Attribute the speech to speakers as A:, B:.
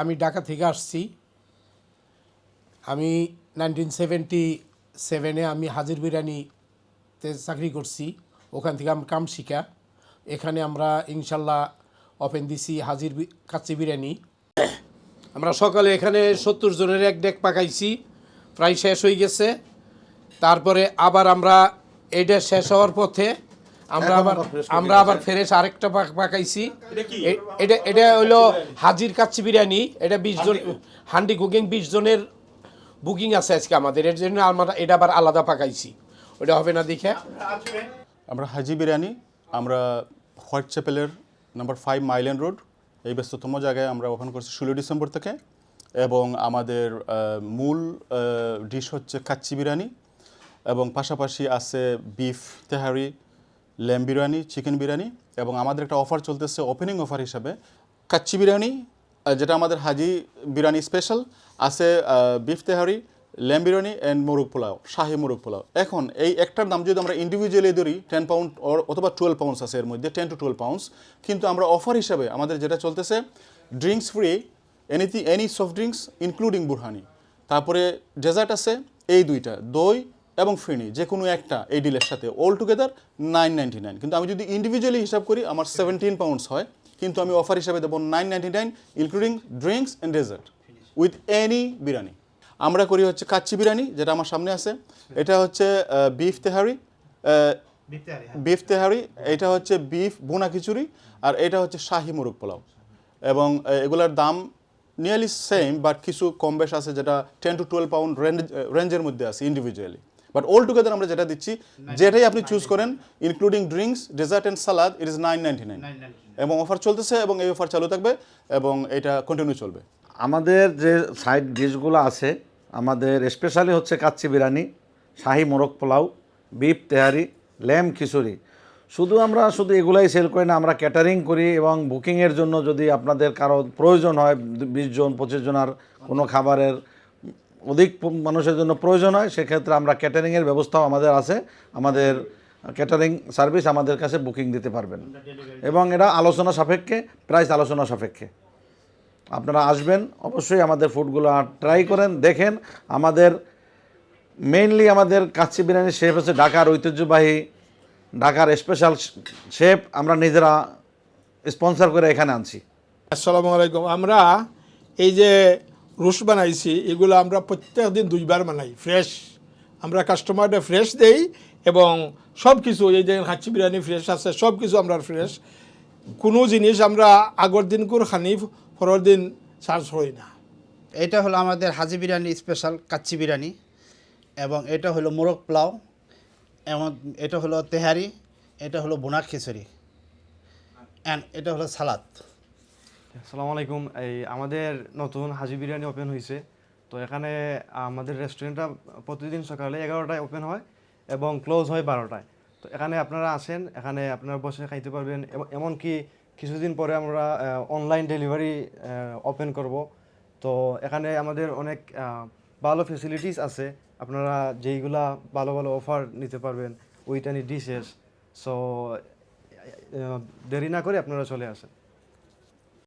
A: আমি ঢাকা থেকে আসছি। আমি নাইনটিন সেভেন্টি সেভেনে আমি হাজির বিরিয়ানিতে চাকরি করছি। ওখান থেকে আমি কাম শিখা। এখানে আমরা ইনশাল্লাহ ওপেন দিছি হাজির কাচ্চি বিরিয়ানি। আমরা সকালে এখানে সত্তর জনের এক ডেক পাকাইছি। প্রায় শেষ হয়ে গেছে। তারপরে আবার আমরা এটা শেষ হওয়ার পথে আমরা আবার আমরা আবার ফ্রেশ আরেকটা পাক- পাকাইছি। এটা এটা হলো হাজির কাচ্চি বিরিয়ানি। এটা বিশ জন হান্ডি কুকিং বিশ জনের বুকিং আছে আজকে আমাদের। এর জন্য আমরা এটা আবার আলাদা পাকাইছি। ওটা হবে না দেখে।
B: আমরা হাজি বিরিয়ানি আমরা হোয়াইট চ্যাপেলের number five mile end road এই ব্যস্ততম জায়গায় আমরা ওপেন করছি ষোলো ডিসেম্বর থেকে। এবং আমাদের মূল ডিশ হচ্ছে কাচ্চি বিরিয়ানি। এবং পাশাপাশি আছে beef tehari lamb biryani chicken biryani এবং আমাদের একটা অফার চলতেছে ওপেনিং অফার হিসাবে, কাচ্চি বিরিয়ানি যেটা আমাদের হাজি বিরিয়ানি স্পেশাল আছে beef tehari lamb biryani and morog polao, shahi মোরগ পোলাও। এখন এই একটার দাম যদি আমরা ইন্ডিভিজুয়ালি ধরি টেন পাউন্ড অথবা টুয়েলভ পাউন্ডস আছে এর মধ্যে টেন টু টুয়েলভ পাউন্ডস কিন্তু আমরা অফার হিসাবে আমাদের যেটা চলতেছে drinks free anything any soft drinks including borhani তারপরে ডেজার্ট আছে, এই দুইটা, দই এবং ফিনি যে কোনো একটা এই ডিলের সাথে। All together nine ninety nine কিন্তু আমি যদি ইন্ডিভিজুয়ালি হিসাব করি আমার সেভেন্টিন পাউন্ডস হয় কিন্তু আমি অফার হিসাবে দেবো nine ninety nine including drinks and dessert with any biryani. আমরা করি হচ্ছে কাচ্চি বিরিয়ানি যেটা আমার সামনে আছে। এটা হচ্ছে বিফ তেহারি বিফ তেহারি এটা হচ্ছে বিফ বোনা খিচুড়ি আর এটা হচ্ছে শাহি মুরগ পোলাও। এবং এগুলার দাম নিয়ারলি সেম বাট কিছু কম বেশ আছে যেটা ten to twelve pound range রেঞ্জের মধ্যে আছে ইন্ডিভিজুয়ালি বাট অল টুগেদার আমরা যেটা দিচ্ছি যেটাই আপনি চুজ করেন including drinks dessert and salad it is nine ninety nine এবং অফার চলতেছে এবং এই অফার চালু থাকবে এবং এটা কন্টিনিউ চলবে।
C: আমাদের যে সাইড ডিশগুলো আছে আমাদের স্পেশালি হচ্ছে কাচ্চি বিরিয়ানি শাহি মোরগ পোলাও বিফ তেহারি ল্যাম খিচুড়ি। শুধু আমরা শুধু এগুলাই সেল করি না আমরা ক্যাটারিং করি এবং বুকিংয়ের জন্য যদি আপনাদের কারও প্রয়োজন হয় বিশ জন পঁচিশ জনের কোনো খাবারের অধিক মানুষের জন্য প্রয়োজন হয়, সেক্ষেত্রে আমরা ক্যাটারিংয়ের ব্যবস্থাও আমাদের আছে। আমাদের ক্যাটারিং সার্ভিস আমাদের কাছে বুকিং দিতে পারবেন। এবং এটা আলোচনা সাপেক্ষে প্রাইস আলোচনা সাপেক্ষে। আপনারা আসবেন, অবশ্যই আমাদের ফুডগুলো ট্রাই করেন, দেখেন। আমাদের মেইনলি আমাদের কাচ্চি বিরিয়ানির শেফ হচ্ছে ঢাকার ঐতিহ্যবাহী, ঢাকার স্পেশাল শেফ আমরা নিজেরা স্পন্সর করে এখানে আনছি।
D: আসসালামু আলাইকুম। আমরা এই যে রুশ বানাইছি, এগুলো আমরা প্রত্যেক দিন দুইবার বানাই ফ্রেশ আমরা কাস্টমারদের ফ্রেশ দেই এবং সব কিছু এই যে হাঁচি বিরিয়ানি ফ্রেশ আছে সব কিছু আমরা ফ্রেশ কোনো জিনিস আমরা আগর দিন করে খানি, পরের দিন চার্জ হই না।
E: এটা হলো আমাদের হাজি বিরিয়ানি স্পেশাল কাচ্চি বিরিয়ানি এবং এটা হলো মোরগ পোলাও এবং এটা হলো তেহারি, এটা হলো বোনা খিচুড়ি। অ্যান্ড এটা হলো সালাদ।
F: আসসালামু আলাইকুম। এই আমাদের নতুন হাজি বিরিয়ানি ওপেন হয়েছে তো এখানে আমাদের রেস্টুরেন্টটা প্রতিদিন সকালে এগারোটায় ওপেন হয় এবং ক্লোজ হয় বারোটায়। তো এখানে আপনারা আসেন, এখানে আপনারা বসে খাইতে পারবেন। এমনকি কিছুদিন পরে আমরা অনলাইন ডেলিভারি ওপেন করব। তো এখানে আমাদের অনেক ভালো ফেসিলিটিস আছে। আপনারা যেইগুলা ভালো ভালো অফার নিতে পারবেন উইট এনি ডিশেস সো দেরি না করে আপনারা চলে আসেন।